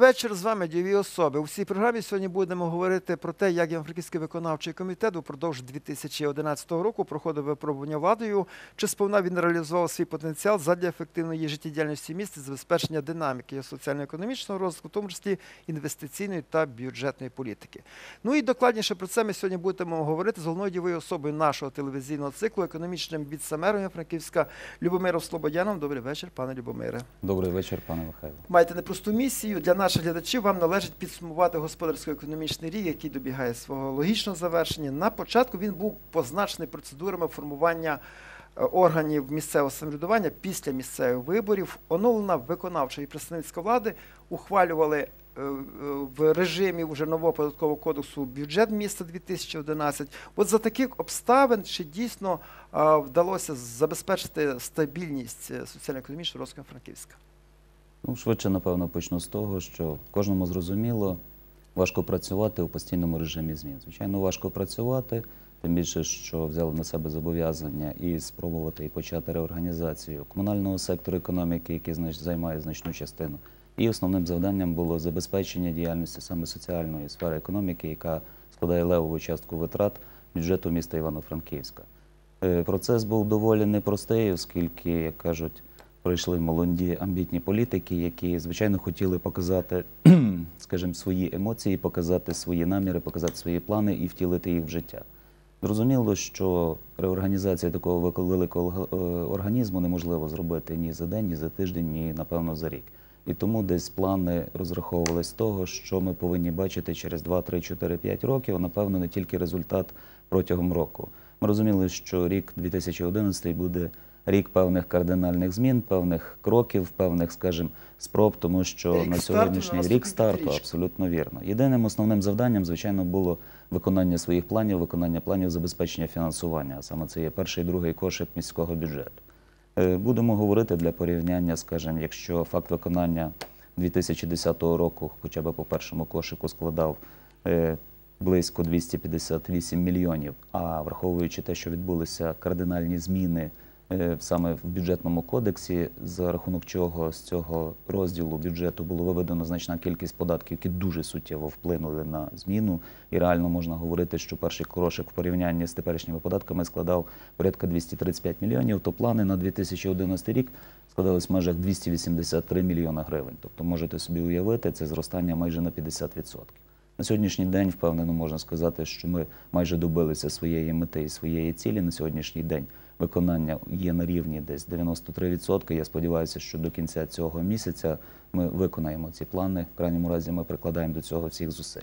Вечір. З вами дієві особи. У цій програмі сьогодні будемо говорити про те, як Івано-Франківський виконавчий комітет упродовж 2011 року проходив випробування владою, чи сповна він реалізував свій потенціал задля ефективної життєдіяльності міста, забезпечення динаміки соціально-економічного розвитку, в тому числі інвестиційної та бюджетної політики. Ну і докладніше про це ми сьогодні будемо говорити з головною дієвою особою нашого телевізійного циклу, економічним віце-мером Франківська Любомиром Слободяном. Добрий вечір, пане Любомире. Добрий вечір, пане Михайло. Маєте непросту місію. Для наших глядачів вам належить підсумувати господарсько-економічний рік, який добігає свого логічного завершення. На початку він був позначений процедурами формування е, органів місцевого самоврядування після місцевих виборів. Оновлена виконавча і представницька влади ухвалювали е, е, в режимі вже нового податкового кодексу бюджет міста 2011. От за таких обставин чи дійсно вдалося забезпечити стабільність соціально-економічного розвитку Франківська? Ну, швидше, напевно, почну з того, що кожному зрозуміло, важко працювати у постійному режимі змін. Звичайно, важко працювати, тим більше, що взяли на себе зобов'язання і спробувати і почати реорганізацію комунального сектору економіки, який знач, займає значну частину. І основним завданням було забезпечення діяльності саме соціальної сфери економіки, яка складає левову частку витрат бюджету міста Івано-Франківська. Е, Процес був доволі непростий, оскільки, як кажуть, прийшли молоді амбітні політики, які, звичайно, хотіли показати, скажімо, свої емоції, показати свої наміри, показати свої плани і втілити їх в життя. Зрозуміло, що реорганізація такого великого е, організму неможливо зробити ні за день, ні за тиждень, ні, напевно, за рік. І тому десь плани розраховували з того, що ми повинні бачити через 2, 3, 4, 5 років, а напевно не тільки результат протягом року. Ми розуміли, що рік 2011 буде рік певних кардинальних змін, певних кроків, певних, скажімо, спроб, тому що Рік на сьогоднішній рік старту абсолютно вірно. Єдиним основним завданням, звичайно, було виконання своїх планів, виконання планів забезпечення фінансування. А саме це є перший і другий кошик міського бюджету. Е, Будемо говорити для порівняння, скажімо, якщо факт виконання 2010 року, хоча б по першому кошику, складав е, близько 258 мільйонів, а враховуючи те, що відбулися кардинальні зміни саме в бюджетному кодексі, за рахунок чого з цього розділу бюджету було виведено значна кількість податків, які дуже суттєво вплинули на зміну. І реально можна говорити, що перший кошик в порівнянні з теперішніми податками складав порядка 235 мільйонів, то плани на 2011 рік складались в межах 283 мільйона гривень. Тобто можете собі уявити, це зростання майже на 50%. На сьогоднішній день впевнено можна сказати, що ми майже добилися своєї мети і своєї цілі. На сьогоднішній день виконання є на рівні десь 93%. Я сподіваюся, що до кінця цього місяця ми виконаємо ці плани. В крайньому разі ми прикладаємо до цього всіх зусиль.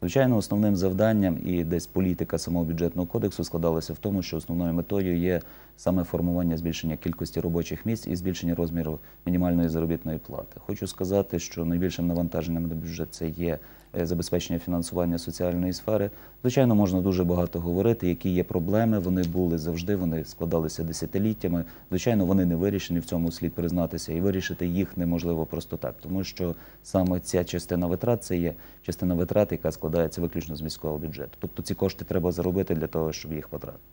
Звичайно, основним завданням і десь політика самого бюджетного кодексу складалася в тому, що основною метою є саме формування збільшення кількості робочих місць і збільшення розміру мінімальної заробітної плати. Хочу сказати, що найбільшим навантаженням на бюджет це є забезпечення фінансування соціальної сфери. Звичайно, можна дуже багато говорити, які є проблеми. Вони були завжди, вони складалися десятиліттями. Звичайно, вони не вирішені. В цьому слід признатися, і вирішити їх неможливо просто так, тому що саме ця частина витрат це є частина витрат, яка складається виключно з міського бюджету. Тобто ці кошти треба заробити для того, щоб їх потратити.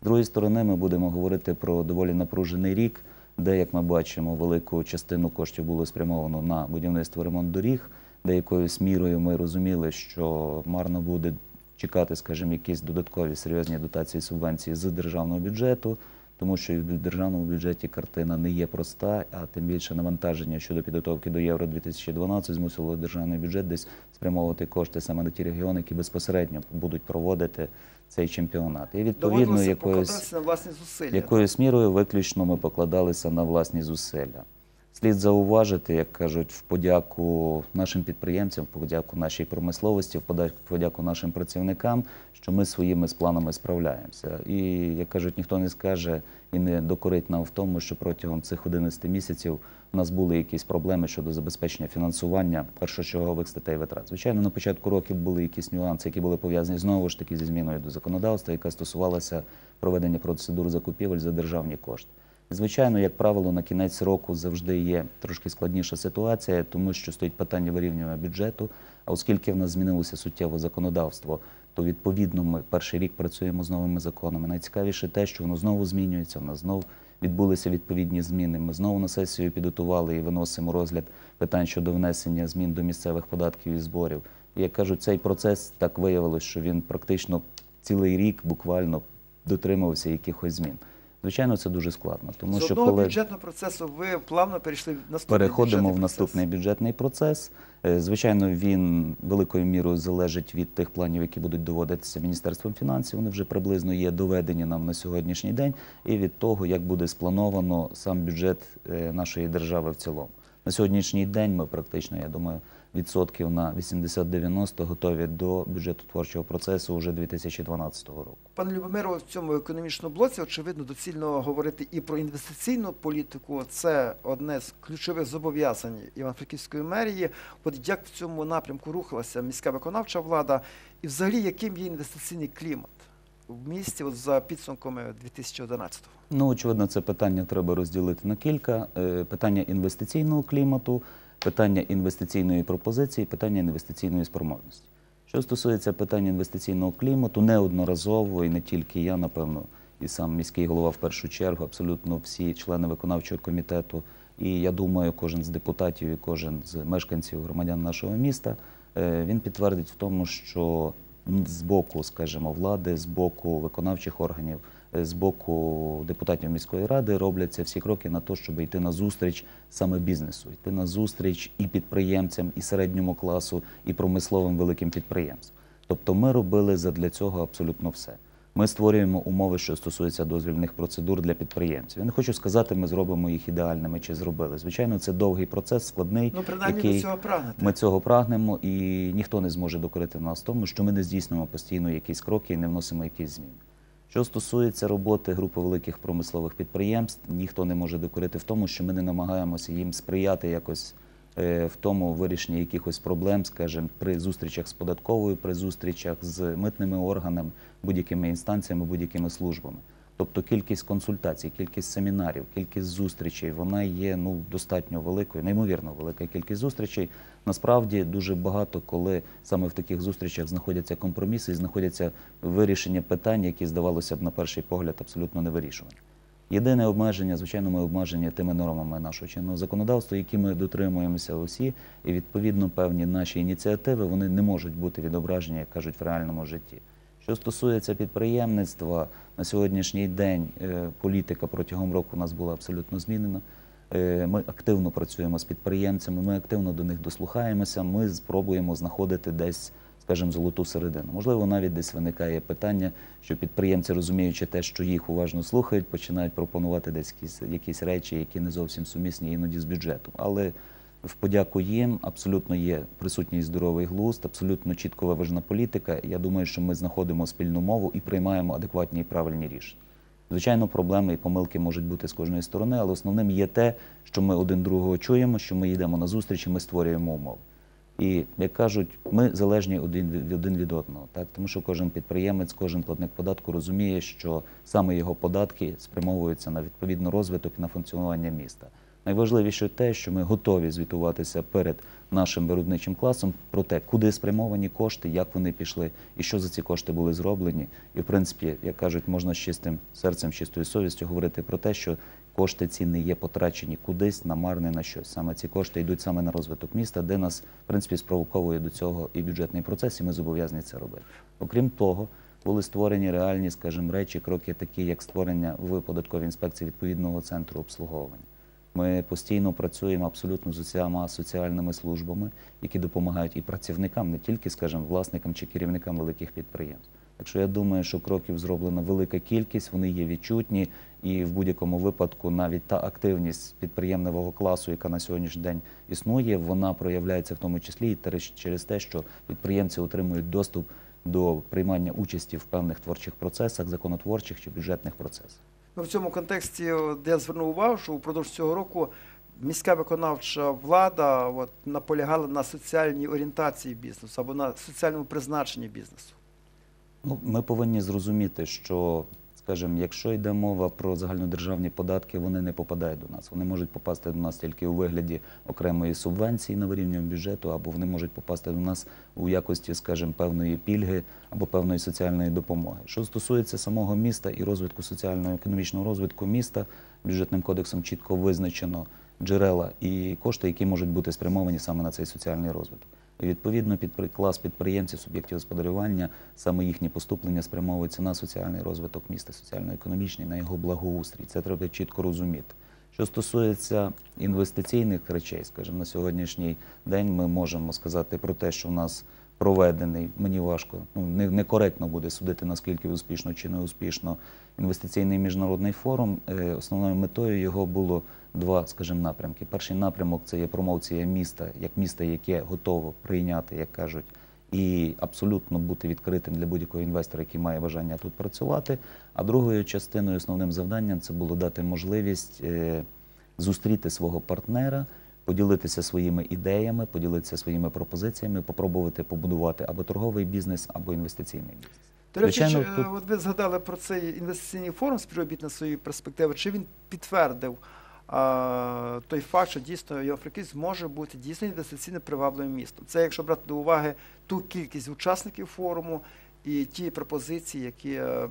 З другої сторони, ми будемо говорити про доволі напружений рік, де, як ми бачимо, велику частину коштів було спрямовано на будівництво ремонт доріг, де якоюсь мірою ми розуміли, що марно буде чекати, скажімо, якісь додаткові серйозні дотації субвенції з державного бюджету, тому що і в державному бюджеті картина не є проста, а тим більше навантаження щодо підготовки до Євро 2012 змусило державний бюджет десь спрямовувати кошти саме на ті регіони, які безпосередньо будуть проводити цей чемпіонат. І відповідно якоюсь на якоюсь мірою виключно ми покладалися на власні зусилля. Слід зауважити, як кажуть, в подяку нашим підприємцям, в подяку нашій промисловості, в подяку нашим працівникам, що ми своїми з планами справляємося. І як кажуть, ніхто не скаже і не докорить нам в тому, що протягом цих 11 місяців у нас були якісь проблеми щодо забезпечення фінансування першочергових статей витрат. Звичайно, на початку років були якісь нюанси, які були пов'язані знову ж таки зі зміною до законодавства, яка стосувалася проведення процедур закупівель за державні кошти. Звичайно, як правило, на кінець року завжди є трошки складніша ситуація, тому що стоїть питання вирівнювання бюджету. А оскільки в нас змінилося суттєво законодавство, то відповідно ми перший рік працюємо з новими законами. Найцікавіше те, що воно знову змінюється, воно знову відбулися відповідні зміни. Ми знову на сесію підготували і виносимо розгляд питань щодо внесення змін до місцевих податків і зборів. І як кажуть, цей процес так виявилось, що він практично цілий рік буквально дотримувався якихось змін. Звичайно, це дуже складно, тому З що одного коли бюджетного процесу ви плавно перейшли в наступний переходимо в процес. наступний бюджетний процес. Е, Звичайно, він великою мірою залежить від тих планів, які будуть доводитися Міністерством фінансів. Вони вже приблизно є доведені нам на сьогоднішній день, і від того, як буде сплановано сам бюджет е, нашої держави в цілому. На сьогоднішній день ми практично, я думаю, відсотків на 80-90 готові до бюджету творчого процесу вже 2012 року. Пане Любомиро, в цьому економічному блоці, очевидно, доцільно говорити і про інвестиційну політику. Це одне з ключових зобов'язань Івано-Франківської мерії. От як в цьому напрямку рухалася міська виконавча влада, і взагалі яким є інвестиційний клімат в місті от за підсумками 2011-го? Ну, очевидно, це питання треба розділити на кілька: Е, питання інвестиційного клімату, питання інвестиційної пропозиції, питання інвестиційної спроможності. Що стосується питання інвестиційного клімату, неодноразово і не тільки я, напевно, і сам міський голова в першу чергу, абсолютно всі члени виконавчого комітету, і я думаю, кожен з депутатів і кожен з мешканців громадян нашого міста, е, він підтвердить в тому, що з боку, скажімо, влади, з боку виконавчих органів, з боку депутатів міської ради робляться всі кроки на те, щоб йти на зустріч саме бізнесу, йти на зустріч і підприємцям, і середньому класу, і промисловим великим підприємствам. Тобто ми робили задля цього абсолютно все. Ми створюємо умови, що стосуються дозвільних процедур для підприємців. Я не хочу сказати, ми зробимо їх ідеальними чи зробили. Звичайно, це довгий процес, складний. Ну, принаймні який... до цього прагнете. Ми цього прагнемо, і ніхто не зможе докорити нас в тому, що ми не здійснюємо постійно якісь кроки і не вносимо якісь зміни. Що стосується роботи групи великих промислових підприємств, ніхто не може докорити в тому, що ми не намагаємося їм сприяти якось е, в тому вирішенні якихось проблем, скажімо, при зустрічах з податковою, при зустрічах з митними органами, будь-якими інстанціями, будь-якими службами. Тобто кількість консультацій, кількість семінарів, кількість зустрічей, вона є ну достатньо великою, неймовірно велика кількість зустрічей. Насправді дуже багато, коли саме в таких зустрічах знаходяться компроміси і знаходяться вирішення питань, які здавалося б на перший погляд абсолютно невирішувані. Єдине обмеження, звичайно, ми обмежені тими нормами нашого чинного законодавства, які ми дотримуємося усі, і відповідно певні наші ініціативи вони не можуть бути відображені, як кажуть, в реальному житті. Що стосується підприємництва, на сьогоднішній день е, політика протягом року у нас була абсолютно змінена. Е, Ми активно працюємо з підприємцями, ми активно до них дослухаємося. Ми спробуємо знаходити десь, скажімо, золоту середину. Можливо, навіть десь виникає питання, що підприємці, розуміючи те, що їх уважно слухають, починають пропонувати десь якісь, якісь речі, які не зовсім сумісні іноді з бюджетом. Але в подяку їм абсолютно є присутній здоровий глузд, абсолютно чітко виважена політика. Я думаю, що ми знаходимо спільну мову і приймаємо адекватні і правильні рішення. Звичайно, проблеми і помилки можуть бути з кожної сторони, але основним є те, що ми один другого чуємо, що ми йдемо на зустріч і ми створюємо умови. І як кажуть, ми залежні один від одного, так тому що кожен підприємець, кожен платник податку розуміє, що саме його податки спрямовуються на відповідний розвиток і на функціонування міста. Найважливіше те, що ми готові звітуватися перед нашим виробничим класом про те, куди спрямовані кошти, як вони пішли, і що за ці кошти були зроблені. І в принципі, як кажуть, можна з чистим серцем, чистою совістю говорити про те, що кошти ці не є потрачені кудись, намарне на щось. Саме ці кошти йдуть саме на розвиток міста, де нас в принципі спровоковує до цього і бюджетний процес, і ми зобов'язані це робити. Окрім того. Були створені реальні, скажімо, речі, кроки, такі як створення в податковій інспекції відповідного центру обслуговування. Ми постійно працюємо абсолютно з усіма соціальними службами, які допомагають і працівникам, не тільки, скажімо, власникам чи керівникам великих підприємств. Так що я думаю, що кроків зроблена велика кількість, вони є відчутні, і в будь-якому випадку навіть та активність підприємного класу, яка на сьогоднішній день існує, вона проявляється в тому числі і через те, що підприємці отримують доступ до приймання участі в певних творчих процесах, законотворчих чи бюджетних процесах. Ну, в цьому контексті, де я звернув увагу, що упродовж цього року міська виконавча влада от, наполягала на соціальній орієнтації бізнесу або на соціальному призначенні бізнесу. Ну, ми повинні зрозуміти, що, скажімо, якщо йде мова про загальнодержавні податки, вони не попадають до нас. Вони можуть попасти до нас тільки у вигляді окремої субвенції на вирівнювання бюджету, або вони можуть попасти до нас у якості, скажімо, певної пільги або певної соціальної допомоги. Що стосується самого міста і розвитку соціально-економічного розвитку міста, бюджетним кодексом чітко визначено джерела і кошти, які можуть бути спрямовані саме на цей соціальний розвиток. Відповідно підпри- клас підприємців, суб'єктів господарювання, саме їхні поступлення спрямовуються на соціальний розвиток міста, соціально-економічний, на його благоустрій. Це треба чітко розуміти. Що стосується інвестиційних речей, скажімо, на сьогоднішній день ми можемо сказати про те, що в нас проведений, мені важко, ну не- некоректно буде судити, наскільки успішно чи не успішно інвестиційний міжнародний форум. Е, Основною метою його було два, скажімо, напрямки. Перший напрямок це є промоція міста, як міста, яке готово прийняти, як кажуть, і абсолютно бути відкритим для будь-якого інвестора, який має бажання тут працювати. А другою частиною, основним завданням, це було дати можливість е, зустріти свого партнера. Поділитися своїми ідеями, поділитися своїми пропозиціями, попробувати побудувати або торговий бізнес, або інвестиційний бізнес. До речі, Звичайно, е, тут- от ви згадали про цей інвестиційний форум співробітництва перспективи. Чи він підтвердив той факт, що дійсно Єврофрикіс може бути дійсно інвестиційно привабливим містом? Це якщо брати до уваги ту кількість учасників форуму і ті пропозиції, які е,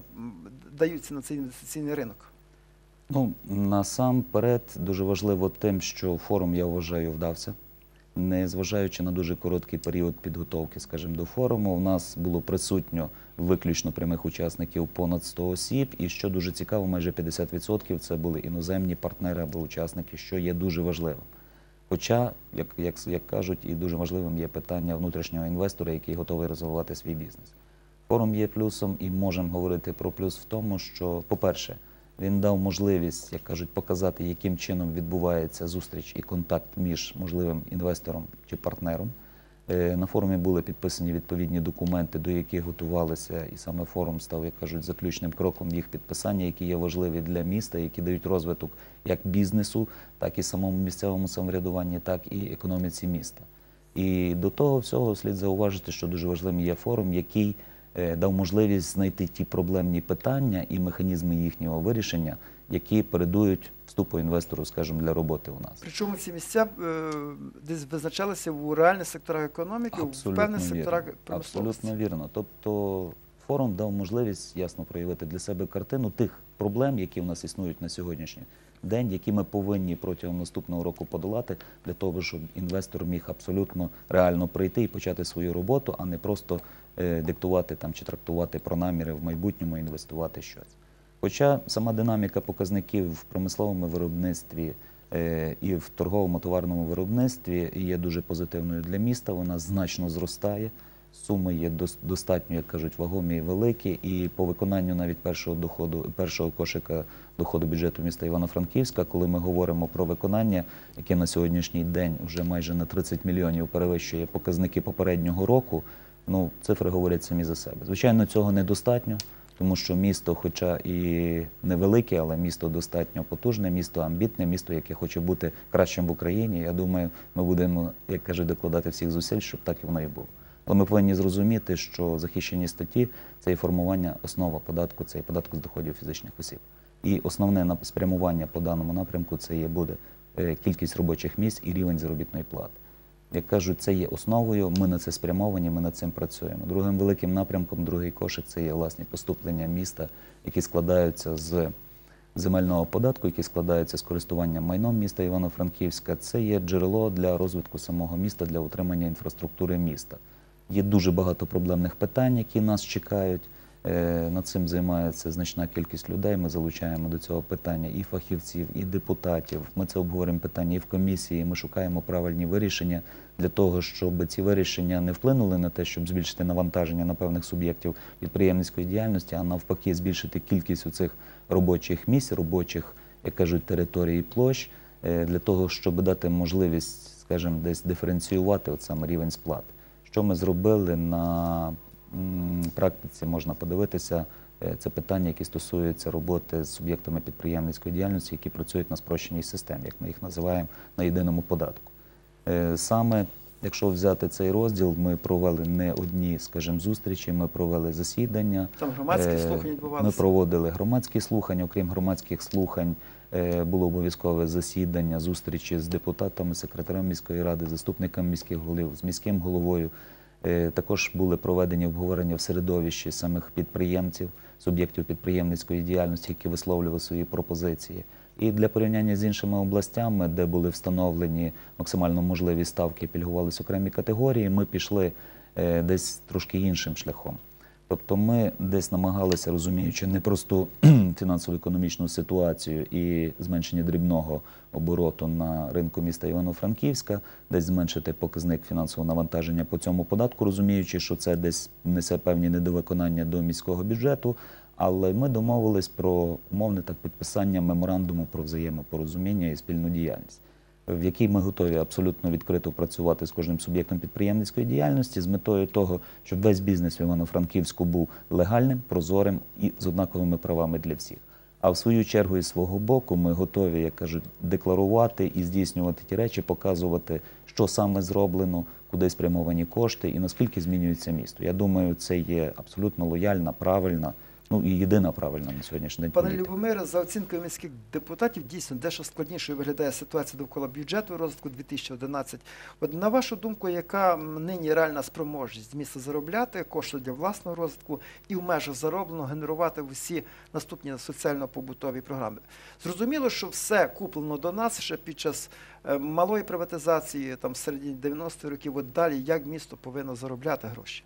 даються на цей інвестиційний ринок. Ну, насамперед, дуже важливо тим, що форум, я вважаю, вдався. Незважаючи на дуже короткий період підготовки, скажімо, до форуму, у нас було присутньо виключно прямих учасників понад 100 осіб, і що дуже цікаво, майже 50% це були іноземні партнери або учасники, що є дуже важливим. Хоча, як, як, як кажуть, і дуже важливим є питання внутрішнього інвестора, який готовий розвивати свій бізнес. Форум є плюсом, і можемо говорити про плюс в тому, що, по-перше, він дав можливість, як кажуть, показати, яким чином відбувається зустріч і контакт між можливим інвестором чи партнером. Е, На форумі були підписані відповідні документи, до яких готувалися, і саме форум став, як кажуть, заключним кроком їх підписання, які є важливі для міста, які дають розвиток як бізнесу, так і самому місцевому самоврядуванні, так і економіці міста. І до того всього слід зауважити, що дуже важливим є форум, який е, дав можливість знайти ті проблемні питання і механізми їхнього вирішення, які передують вступу інвестору, скажімо, для роботи у нас. Причому ці місця е, десь визначалися в реальних секторах економіки, в певних секторах промисловості. Абсолютно вірно. Тобто форум дав можливість ясно проявити для себе картину тих проблем, які в нас існують на сьогоднішній день, які ми повинні протягом наступного року подолати для того, щоб інвестор міг абсолютно реально прийти і почати свою роботу, а не просто е, диктувати там чи трактувати про наміри в майбутньому інвестувати щось. Хоча сама динаміка показників в промисловому виробництві е, і в торговому товарному виробництві є дуже позитивною для міста, вона значно зростає. Суми є дос- достатньо, як кажуть, вагомі і великі. І по виконанню навіть першого доходу, першого кошика доходу бюджету міста Івано-Франківська, коли ми говоримо про виконання, яке на сьогоднішній день вже майже на 30 мільйонів перевищує показники попереднього року, ну цифри говорять самі за себе. Звичайно, цього недостатньо, тому що місто, хоча і невелике, але місто достатньо потужне, місто амбітне, місто, яке хоче бути кращим в Україні. Я думаю, ми будемо, як кажуть, докладати всіх зусиль, щоб так і воно і було. Але ми повинні зрозуміти, що захищені статті це і формування основа податку, це і податку з доходів фізичних осіб. І основне спрямування по даному напрямку це є буде е, кількість робочих місць і рівень заробітної плати. Як кажуть, це є основою. Ми на це спрямовані, ми над цим працюємо. Другим великим напрямком, другий кошик це є власні поступлення міста, які складаються з земельного податку, які складаються з користування майном міста Івано-Франківська. Це є джерело для розвитку самого міста, для утримання інфраструктури міста. Є дуже багато проблемних питань, які нас чекають. Е, Над цим займається значна кількість людей. Ми залучаємо до цього питання і фахівців, і депутатів. Ми це обговоримо питання і в комісії. Ми шукаємо правильні вирішення для того, щоб ці вирішення не вплинули на те, щоб збільшити навантаження на певних суб'єктів підприємницької діяльності, а навпаки, збільшити кількість у цих робочих місць, робочих, як кажуть, територій і площ, е, для того, щоб дати можливість, скажімо, десь диференціювати от саме рівень сплат. Що ми зробили на практиці, можна подивитися. Е, Це питання, які стосуються роботи з суб'єктами підприємницької діяльності, які працюють на спрощеній системі, як ми їх називаємо, на єдиному податку. Е, Саме якщо взяти цей розділ, ми провели не одні, скажімо, зустрічі, ми провели засідання. Там громадські Е, слухання Ми проводили громадські слухання. Окрім громадських слухань, було обов'язкове засідання, зустрічі з депутатами, секретарем міської ради, заступником міських голів, з міським головою. Е, Також були проведені обговорення в середовищі самих підприємців, суб'єктів підприємницької діяльності, які висловлювали свої пропозиції. І для порівняння з іншими областями, де були встановлені максимально можливі ставки, пільгувалися окремі категорії, ми пішли е, десь трошки іншим шляхом. Тобто ми десь намагалися, розуміючи непросту фінансово-економічну ситуацію і зменшення дрібного обороту на ринку міста Івано-Франківська, десь зменшити показник фінансового навантаження по цьому податку, розуміючи, що це десь несе певні недовиконання до міського бюджету. Але ми домовились про умовне так підписання меморандуму про взаємопорозуміння і спільну діяльність в якій ми готові абсолютно відкрито працювати з кожним суб'єктом підприємницької діяльності з метою того, щоб весь бізнес в Івано-Франківську був легальним, прозорим і з однаковими правами для всіх. А в свою чергу, із свого боку, ми готові, як кажуть, декларувати і здійснювати ті речі, показувати, що саме зроблено, куди спрямовані кошти і наскільки змінюється місто. Я думаю, це є абсолютно лояльна, правильна, ну і єдина правильна на сьогоднішній день. Пане політика. Любомире, за оцінкою міських депутатів, дійсно дещо складнішою виглядає ситуація довкола бюджету розвитку 2011. От на вашу думку, яка нині реальна спроможність міста заробляти кошти для власного розвитку і в межах заробленого генерувати усі наступні соціально-побутові програми? Зрозуміло, що все куплено до нас ще під час е, малої приватизації, там середині 90-х років. От далі як місто повинно заробляти гроші?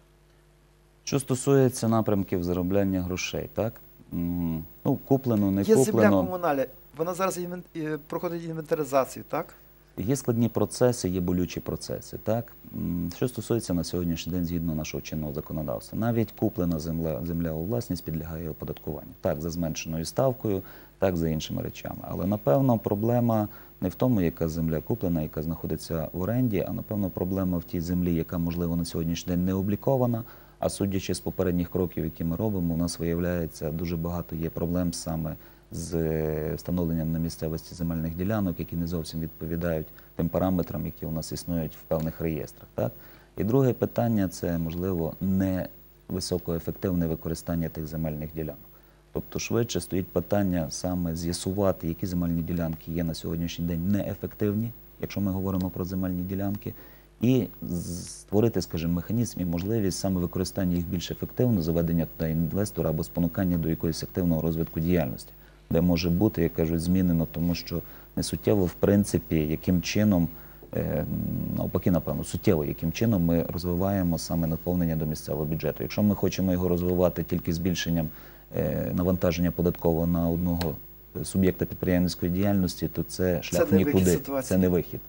Що стосується напрямків заробляння грошей, так? Ну, куплено, не Є земля куплено. комуналі, вона зараз інвен- е, проходить інвентаризацію, так? Є складні процеси, є болючі процеси. Так? Що стосується на сьогоднішній день згідно нашого чинного законодавства, навіть куплена земля, земля у власність підлягає оподаткуванню. Так, за зменшеною ставкою, так за іншими речами. Але напевно проблема не в тому, яка земля куплена, яка знаходиться в оренді, а напевно проблема в тій землі, яка можливо на сьогоднішній день не облікована. А судячи з попередніх кроків, які ми робимо, у нас виявляється дуже багато є проблем саме з е, встановленням на місцевості земельних ділянок, які не зовсім відповідають тим параметрам, які у нас існують в певних реєстрах. Так? І друге питання це можливо не високоефективне використання тих земельних ділянок. Тобто швидше стоїть питання саме з'ясувати, які земельні ділянки є на сьогоднішній день неефективні, якщо ми говоримо про земельні ділянки, і створити, скажімо, механізм і можливість саме використання їх більш ефективно, заведення туди інвестора або спонукання до якогось активного розвитку діяльності, де може бути, як кажуть, змінено, тому що не суттєво, в принципі, яким чином. е, Навпаки, напевно, суттєво, яким чином ми розвиваємо саме наповнення до місцевого бюджету. Якщо ми хочемо його розвивати тільки збільшенням е, навантаження податкового на одного суб'єкта підприємницької діяльності, то це шлях нікуди. Це не вихід.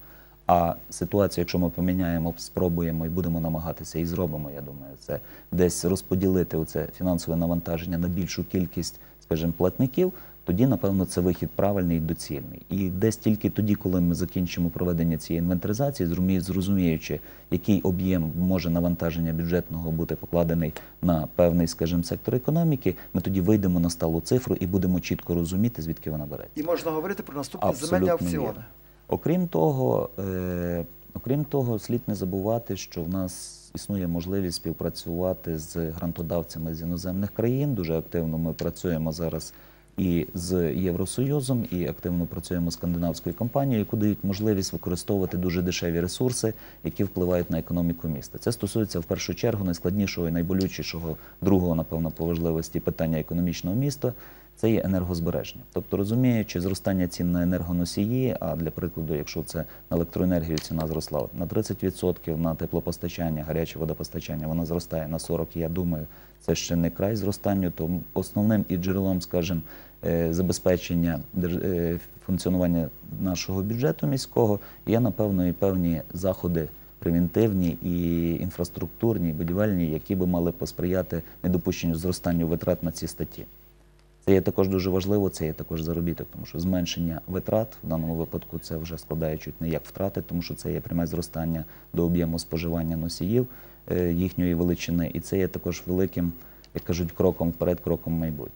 А ситуацію, якщо ми поміняємо, спробуємо і будемо намагатися і зробимо, я думаю, це десь розподілити оце фінансове навантаження на більшу кількість, скажімо, платників. Тоді, напевно, це вихід правильний і доцільний. І десь тільки тоді, коли ми закінчимо проведення цієї інвентаризації, зрозуміючи, який об'єм може навантаження бюджетного бути покладений на певний, скажімо, сектор економіки, ми тоді вийдемо на сталу цифру і будемо чітко розуміти, звідки вона береться. І можна говорити про наступні земельні аукціони. Окрім того, е, окрім того, слід не забувати, що в нас існує можливість співпрацювати з грантодавцями з іноземних країн. Дуже активно ми працюємо зараз і з Євросоюзом, і активно працюємо з скандинавською компанією, яку дають можливість використовувати дуже дешеві ресурси, які впливають на економіку міста. Це стосується в першу чергу найскладнішого і найболючішого другого, напевно, по важливості питання економічного міста. Це є енергозбереження. Тобто, розуміючи зростання цін на енергоносії, а для прикладу, якщо це на електроенергію ціна зросла на 30%, на теплопостачання, гаряче водопостачання, вона зростає на 40%, я думаю, це ще не край зростанню, то основним і джерелом, скажімо, е, забезпечення е, функціонування нашого бюджету міського є, напевно, і певні заходи превентивні і інфраструктурні, і будівельні, які би мали посприяти недопущенню зростанню витрат на ці статті. Це є також дуже важливо, це є також заробіток, тому що зменшення витрат в даному випадку це вже складає чуть не як втрати, тому що це є пряме зростання до об'єму споживання носіїв е, їхньої величини, і це є також великим, як кажуть, кроком вперед, кроком майбутнє.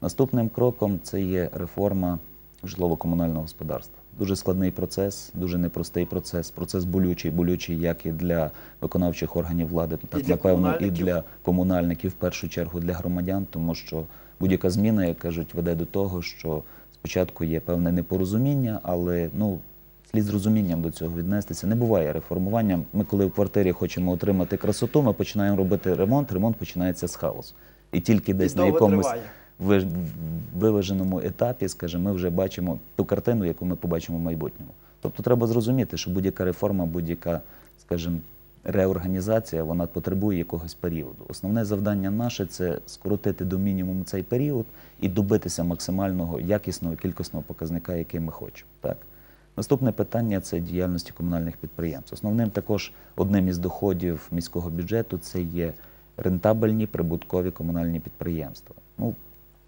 Наступним кроком це є реформа житлово-комунального господарства. дуже складний процес, дуже непростий процес. Процес болючий, болючий як і для виконавчих органів влади, так для напевно, і для комунальників, в першу чергу для громадян, тому що будь-яка зміна, як кажуть, веде до того, що спочатку є певне непорозуміння, але ну. Слід з розумінням до цього віднестися. Не буває реформування. Ми, коли в квартирі хочемо отримати красоту, ми починаємо робити ремонт. Ремонт починається з хаосу. І тільки десь І на якомусь триває. виваженому етапі, скажімо, ми вже бачимо ту картину, яку ми побачимо в майбутньому. Тобто треба зрозуміти, що будь-яка реформа, будь-яка, скажімо, реорганізація, вона потребує якогось періоду. Основне завдання наше це скоротити до мінімуму цей період і добитися максимального якісного кількісного показника, який ми хочемо. Так? Наступне питання це діяльності комунальних підприємств. Основним також одним із доходів міського бюджету це є рентабельні прибуткові комунальні підприємства. Ну,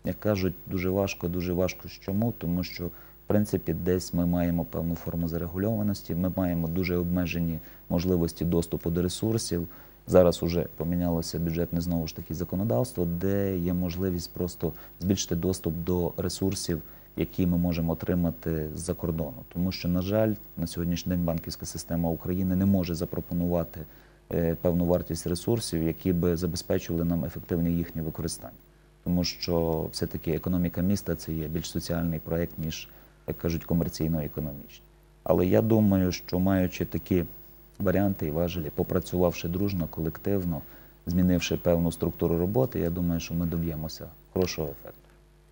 як кажуть, дуже важко, дуже важко чому, тому що принципі десь ми маємо певну форму зарегульованості, ми маємо дуже обмежені можливості доступу до ресурсів. Зараз уже помінялося бюджетне знову ж таки законодавство, де є можливість просто збільшити доступ до ресурсів, які ми можемо отримати з-за кордону. Тому що, на жаль, на сьогоднішній день банківська система України не може запропонувати е, певну вартість ресурсів, які би забезпечували нам ефективне їхнє використання. Тому що все-таки економіка міста це є більш соціальний проєкт, ніж, як кажуть, комерційно-економічні. Але я думаю, що маючи такі варіанти і важелі, попрацювавши дружно, колективно, змінивши певну структуру роботи, я думаю, що ми доб'ємося хорошого ефекту.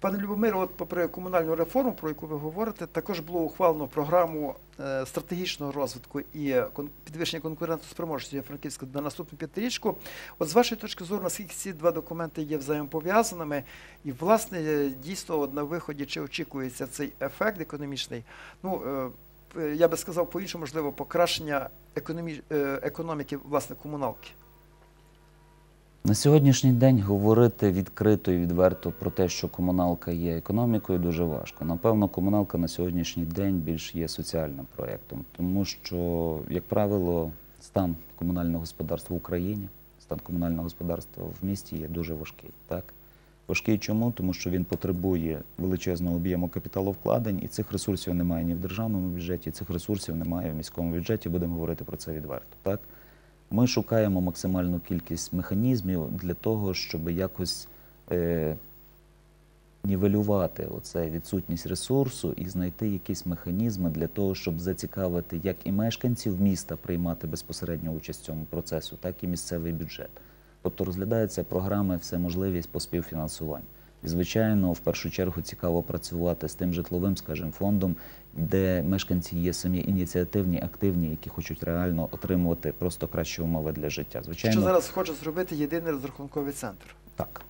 Пане Любомире, от попри комунальну реформу, про яку ви говорите, також було ухвалено програму е, стратегічного розвитку і підвищення конкурентоспроможності Франківська на наступну п'ятирічку. От з вашої точки зору, наскільки ці два документи є взаємопов'язаними, і власне дійсно от на виході чи очікується цей ефект економічний? Ну е, е, я би сказав по-іншому, можливо, покращення економі... економіки власне комуналки. На сьогоднішній день говорити відкрито і відверто про те, що комуналка є економікою, дуже важко. Напевно, комуналка на сьогоднішній день більш є соціальним проєктом, тому що, як правило, стан комунального господарства в Україні, стан комунального господарства в місті є дуже важкий. Так? Важкий чому? Тому що він потребує величезного об'єму капіталовкладень, і цих ресурсів немає ні в державному бюджеті, цих ресурсів немає в міському бюджеті. Будемо говорити про це відверто. Так? Ми шукаємо максимальну кількість механізмів для того, щоб якось е, нівелювати оце відсутність ресурсу і знайти якісь механізми для того, щоб зацікавити як і мешканців міста приймати безпосередню участь в цьому процесу, так і місцевий бюджет. Тобто розглядаються програми все можливість по співфінансуванню. І, звичайно, в першу чергу цікаво працювати з тим житловим, скажімо, фондом, де мешканці є самі ініціативні, активні, які хочуть реально отримувати просто кращі умови для життя. Звичайно, Що зараз хоче зробити єдиний розрахунковий центр? так, так.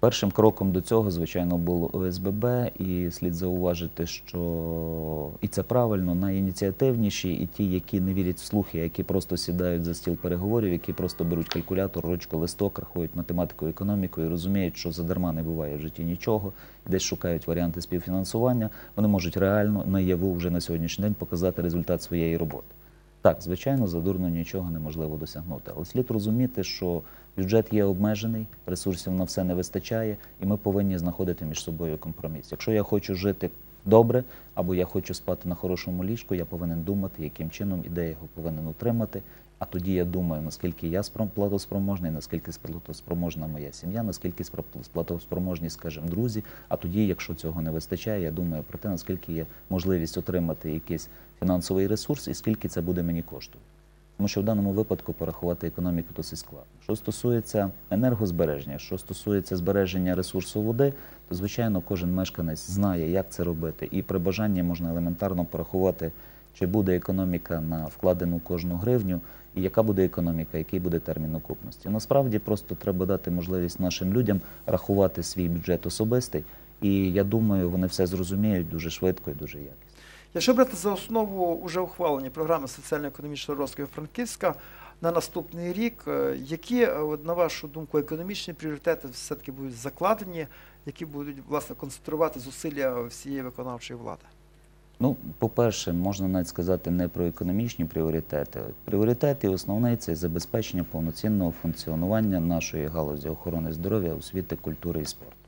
Першим кроком до цього, звичайно, було ОСББ, і слід зауважити, що і це правильно, найініціативніші, і ті, які не вірять в слухи, які просто сідають за стіл переговорів, які просто беруть калькулятор, ручку, листок, рахують математику, економіку і розуміють, що задарма не буває в житті нічого, десь шукають варіанти співфінансування. Вони можуть реально наяву вже на сьогоднішній день показати результат своєї роботи. Так, звичайно, задурно нічого неможливо досягнути. Але слід розуміти, що бюджет є обмежений, ресурсів на все не вистачає, і ми повинні знаходити між собою компроміс. Якщо я хочу жити добре, або я хочу спати на хорошому ліжку, я повинен думати, яким чином і де я його повинен утримати. А тоді я думаю, наскільки я спром- платоспроможний, наскільки платоспроможна моя сім'я, наскільки спро- платоспроможні, скажімо, друзі. А тоді, якщо цього не вистачає, я думаю про те, наскільки є можливість отримати якийсь фінансовий ресурс і скільки це буде мені коштувати. Тому що в даному випадку порахувати економіку досить складно. Що стосується енергозбереження, що стосується збереження ресурсу води, то звичайно кожен мешканець знає, як це робити, і при бажанні можна елементарно порахувати, чи буде економіка на вкладену кожну гривню, і яка буде економіка, який буде термін окупності. Насправді просто треба дати можливість нашим людям рахувати свій бюджет особистий, і я думаю, вони все зрозуміють дуже швидко і дуже якісно. Якщо брати за основу уже ухвалені програми соціально-економічного розвитку Франківська на наступний рік, е, які, е, на вашу думку, економічні пріоритети все-таки будуть закладені, які будуть власне концентрувати зусилля всієї виконавчої влади? Ну, по-перше, можна навіть сказати не про економічні пріоритети. Пріоритети основний це забезпечення повноцінного функціонування нашої галузі охорони здоров'я, освіти, культури і спорту.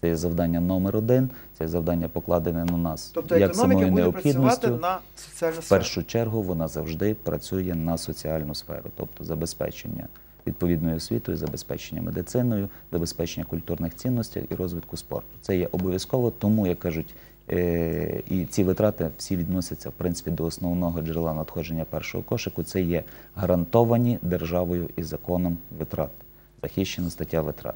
Це є завдання номер один, це є завдання покладене на нас Тобто як економіка самою буде працювати необхідністю. на соціальну В першу чергу вона завжди працює на соціальну сферу, тобто забезпечення відповідною освітою, забезпечення медициною, забезпечення культурних цінностей і розвитку спорту. Це є обов'язково, тому як кажуть, е, і ці витрати всі відносяться в принципі до основного джерела надходження першого кошику. Це є гарантовані державою і законом витрати, захищена стаття витрат.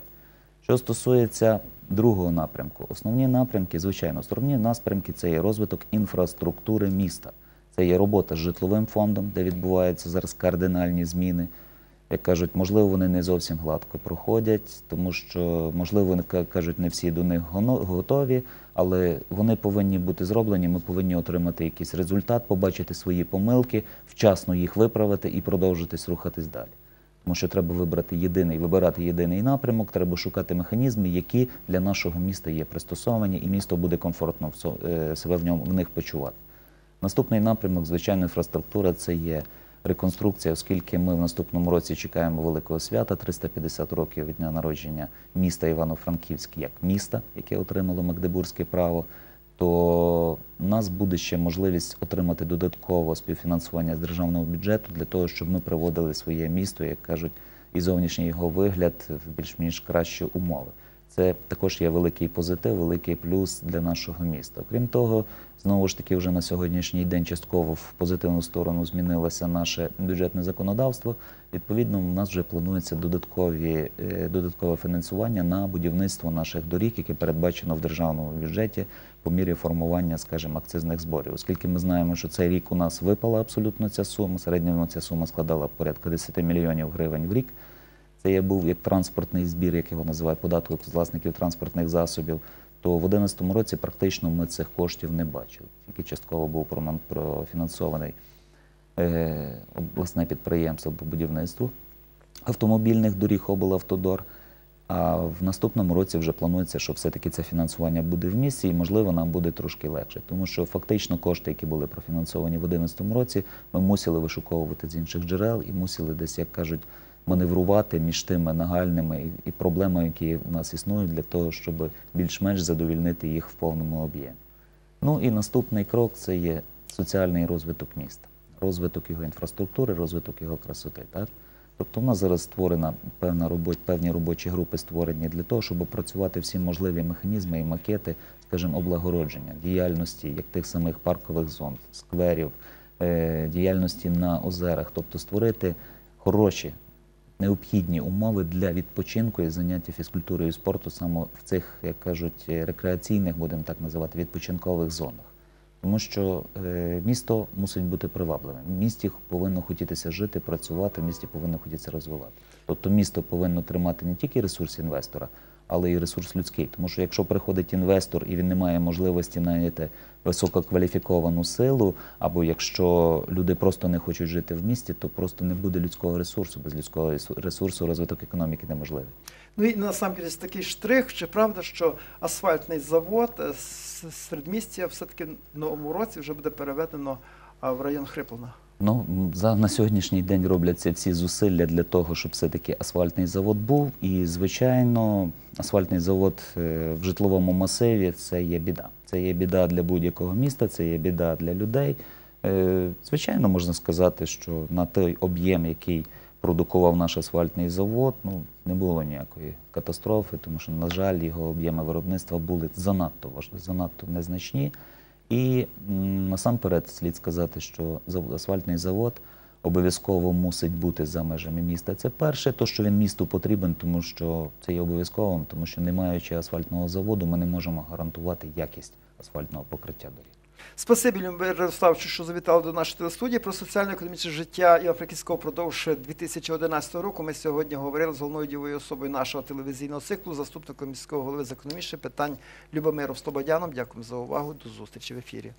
Що стосується другого напрямку, основні напрямки, звичайно, основні напрямки це є розвиток інфраструктури міста. Це є робота з житловим фондом, де відбуваються зараз кардинальні зміни. Як кажуть, можливо, вони не зовсім гладко проходять, тому що, можливо, вони кажуть, не всі до них готові, але вони повинні бути зроблені. Ми повинні отримати якийсь результат, побачити свої помилки, вчасно їх виправити і продовжитись рухатись далі. Тому що треба вибрати єдиний, вибирати єдиний напрямок, треба шукати механізми, які для нашого міста є пристосовані, і місто буде комфортно е, себе в ньому в них почувати. Наступний напрямок, звичайно, інфраструктура це є реконструкція, оскільки ми в наступному році чекаємо великого свята 350 років від дня народження міста Івано-Франківськ як міста, яке отримало Магдебурзьке право. То у нас буде ще можливість отримати додатково співфінансування з державного бюджету для того, щоб ми приводили своє місто, як кажуть, і зовнішній його вигляд в більш-менш кращі умови. Це також є великий позитив, великий плюс для нашого міста. Окрім того, знову ж таки, вже на сьогоднішній день частково в позитивну сторону змінилося наше бюджетне законодавство. Відповідно, у нас вже планується додаткові, е, додаткове фінансування на будівництво наших доріг, яке передбачено в державному бюджеті по мірі формування, скажімо, акцизних зборів. Оскільки ми знаємо, що цей рік у нас випала абсолютно ця сума, середньо ця сума складала порядка 10 мільйонів гривень в рік. Це є був як транспортний збір, як його називають податок з власників транспортних засобів. То в 2011 році практично ми цих коштів не бачили. Тільки частково був профінансований е, обласне підприємство по будівництву автомобільних доріг облавтодор. А в наступному році вже планується, що все-таки це фінансування буде в місті, і можливо нам буде трошки легше, тому що фактично кошти, які були профінансовані в 2011 році, ми мусили вишуковувати з інших джерел і мусили десь, як кажуть, маневрувати між тими нагальними і- проблемами, які в нас існують, для того, щоб більш-менш задовільнити їх в повному об'ємі. Ну і наступний крок це є соціальний розвиток міста, розвиток його інфраструктури, розвиток його красоти. Так? Тобто в нас зараз створена певна робоч, певні робочі групи створені для того, щоб опрацювати всі можливі механізми і макети, скажімо, облагородження, діяльності як тих самих паркових зон, скверів, е, діяльності на озерах, тобто створити хороші, необхідні умови для відпочинку і заняття фізкультурою і спорту саме в цих, як кажуть, е, рекреаційних, будемо так називати, відпочинкових зонах. Тому що е, місто мусить бути привабливим. В місті повинно хотітися жити, працювати, в місті повинно хотітися розвивати. Тобто місто повинно тримати не тільки ресурс інвестора, але й ресурс людський. Тому що якщо приходить інвестор і він не має можливості найняти висококваліфіковану силу, або якщо люди просто не хочуть жити в місті, то просто не буде людського ресурсу. Без людського ресурсу розвиток економіки неможливий. Ну і насамкінець такий штрих, чи правда, що асфальтний завод е, з середмістя все-таки в новому році вже буде переведено в район Хриплина. Ну, за на сьогоднішній день робляться всі зусилля для того, щоб все-таки асфальтний завод був. І, звичайно, асфальтний завод е, в житловому масиві це є біда. Це є біда для будь-якого міста, це є біда для людей. Е, Звичайно, можна сказати, що на той об'єм, який продукував наш асфальтний завод, ну не було ніякої катастрофи, тому що, на жаль, його об'єми виробництва були занадто важливі, занадто незначні. І насамперед слід сказати, що асфальтний завод обов'язково мусить бути за межами міста. Це перше, то що він місту потрібен, тому що це є обов'язковим, тому що не маючи асфальтного заводу, ми не можемо гарантувати якість асфальтного покриття доріг. Спасибі, Любомир Ярославовичу, що завітали до нашої телестудії про соціально-економічне життя Івано-Франківського впродовж 2011 року. Ми сьогодні говорили з головною дівою особою нашого телевізійного циклу, заступником міського голови з економічних питань Любомиром Слободяном. Дякую за увагу. До зустрічі в ефірі.